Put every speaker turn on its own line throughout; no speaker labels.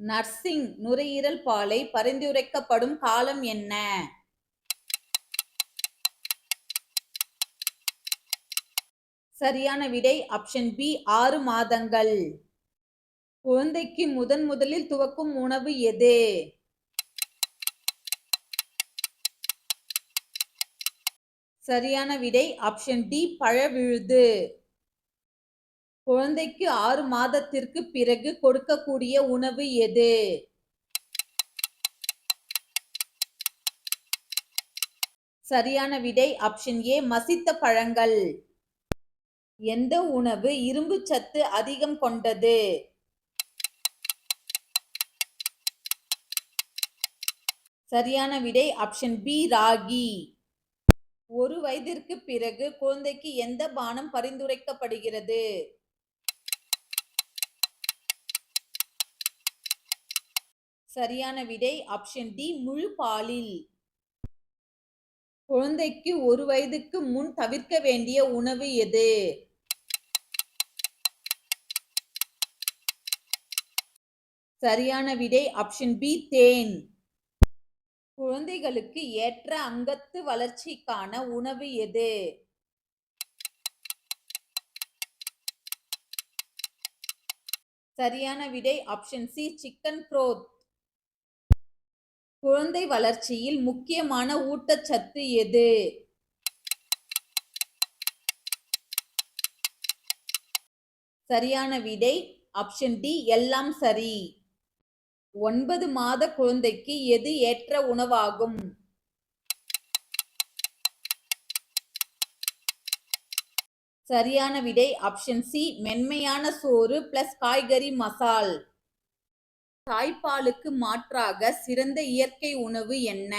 Nursing நுரையீரல் பாலை பரிந்துரைக்கப்படும் காலம் என்ன? சரியான விடை ஆப்ஷன் பி ஆறு மாதங்கள். குழந்தைக்கு முதன் முதலில் துவக்கும் உணவு எது? சரியான விடை ஆப்ஷன் டி பழ விழுது குழந்தைக்கு ஆறு மாதத்திற்கு பிறகு கொடுக்கக்கூடிய உணவு எது? சரியான விடை ஆப்ஷன் ஏ மசித்த பழங்கள். எந்த உணவு இரும்பு சத்து அதிகம் கொண்டது? சரியான விடை ஆப்ஷன் பி ராகி. ஒரு வயதிற்கு பிறகு குழந்தைக்கு எந்த பானம் பரிந்துரைக்கப்படுகிறது? சரியான விடை ஆப்ஷன் டி முழு பாலில். குழந்தைக்கு ஒரு வயதுக்கு முன் தவிர்க்க வேண்டிய உணவு எது? சரியான விடை ஆப்ஷன் பி தேன். குழந்தைகளுக்கு ஏற்ற அங்கத்து வளர்ச்சிக்கான உணவு எது? சரியான விடை ஆப்ஷன் சி சிக்கன் ப்ரோத் குழந்தை வளர்ச்சியில் முக்கியமான ஊட்டச்சத்து எது? சரியான விடை ஆப்ஷன் டி எல்லாம் சரி. ஒன்பது மாத குழந்தைக்கு எது ஏற்ற உணவாகும்? சரியான விடை ஆப்ஷன் சி மென்மையான சோறு பிளஸ் காய்கறி மசால். தாய்ப்பாலுக்கு மாற்றாக சிறந்த இயற்கை உணவு என்ன?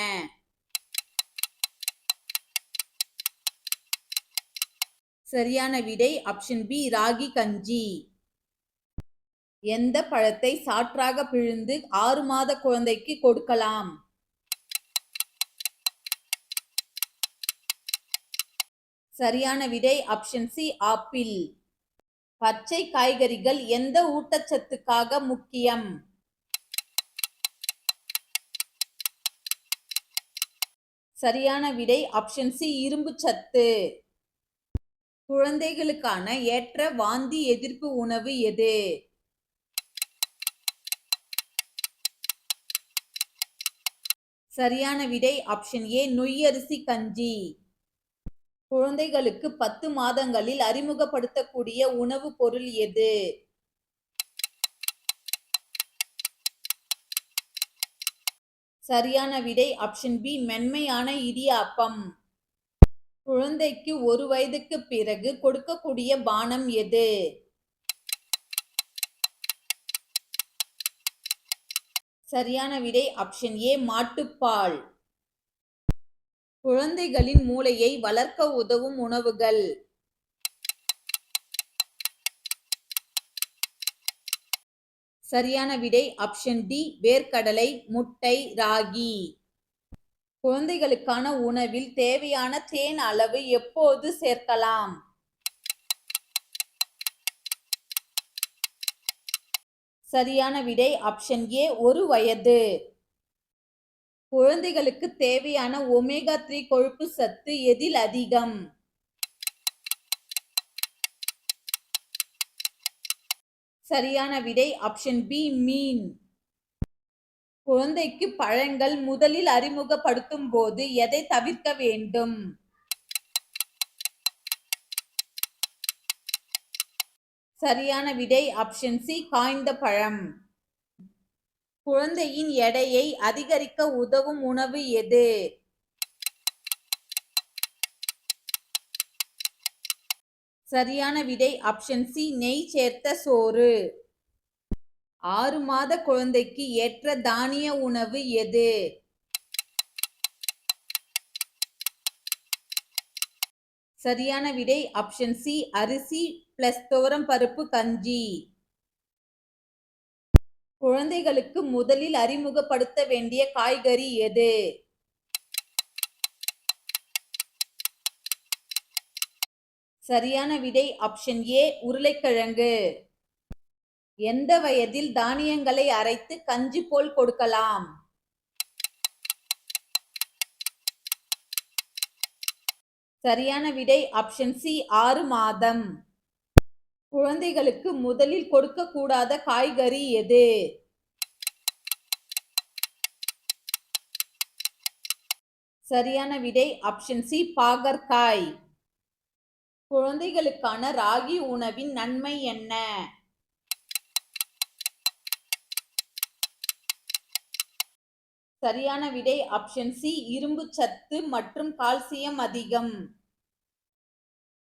சரியான விடை ஆப்ஷன் பி ராகி கஞ்சி. எந்த பழத்தை சாற்றாக பிழிந்து ஆறு மாத குழந்தைக்கு கொடுக்கலாம்? சரியான விடை ஆப்ஷன் சி ஆப்பிள். பச்சை காய்கறிகள் எந்த ஊட்டச்சத்துக்காக முக்கியம்? சரியான விடை ஆப்ஷன் சி இரும்பு சத்து. குழந்தைகளுக்கான ஏற்ற வாந்தி எதிர்ப்பு உணவு எது? சரியான விடை ஆப்ஷன் ஏ நொய்யரிசி கஞ்சி. குழந்தைகளுக்கு பத்து மாதங்களில் அறிமுகப்படுத்தக்கூடிய உணவு பொருள் எது? சரியான விடை. ஆப்ஷன் பி மென்மையான இடியாப்பம் குழந்தைக்கு ஒரு வயதுக்கு பிறகு கொடுக்கக்கூடிய பானம் எது? சரியான விடை. ஆப்ஷன் ஏ மாட்டுப்பால். குழந்தைகளின் மூளையை வளர்க்க உதவும் உணவுகள். சரியான விடை ஆப்ஷன் டி வேர்க்கடலை முட்டை ராகி. குழந்தைகளுக்கான உணவில் தேவையான தேன் அளவு எப்போது சேர்க்கலாம்? சரியான விடை ஆப்ஷன் ஏ ஒரு வயது. குழந்தைகளுக்கு தேவையான ஒமேகா த்ரீ கொழுப்பு சத்து எதில் அதிகம்? சரியான விடை ஆப்ஷன் பி மீன் குழந்தைக்கு பழங்கள் முதலில் அறிமுகப்படுத்தும் போது எதை தவிர்க்க வேண்டும்? சரியான விடை ஆப்ஷன் சி காய்ந்த பழம். குழந்தையின் எடையை அதிகரிக்க உதவும் உணவு எது? சரியான விடை ஆப்ஷன் சி நெய் சேர்த்த சோறு. ஆறு மாத குழந்தைக்கு ஏற்ற தானிய உணவு எது? சரியான விடை ஆப்ஷன் சி அரிசி பிளஸ் துவரம் பருப்பு கஞ்சி. குழந்தைகளுக்கு முதலில் அறிமுகப்படுத்த வேண்டிய காய்கறி எது? சரியான விடை ஆப்ஷன் ஏ உருளைக்கிழங்கு. எந்த வயதில் தானியங்களை அரைத்து கஞ்சி போல் கொடுக்கலாம்? சரியான விடை ஆப்ஷன் சி ஆறு மாதம். குழந்தைகளுக்கு முதலில் கொடுக்கக்கூடாத காய்கறி எது? சரியான விடை ஆப்ஷன் சி பாகற்காய். குழந்தைகளுக்கான ராகி உணவின் நன்மை என்ன? சரியான விடை ஆப்ஷன் சி இரும்பு சத்து மற்றும் கால்சியம் அதிகம்.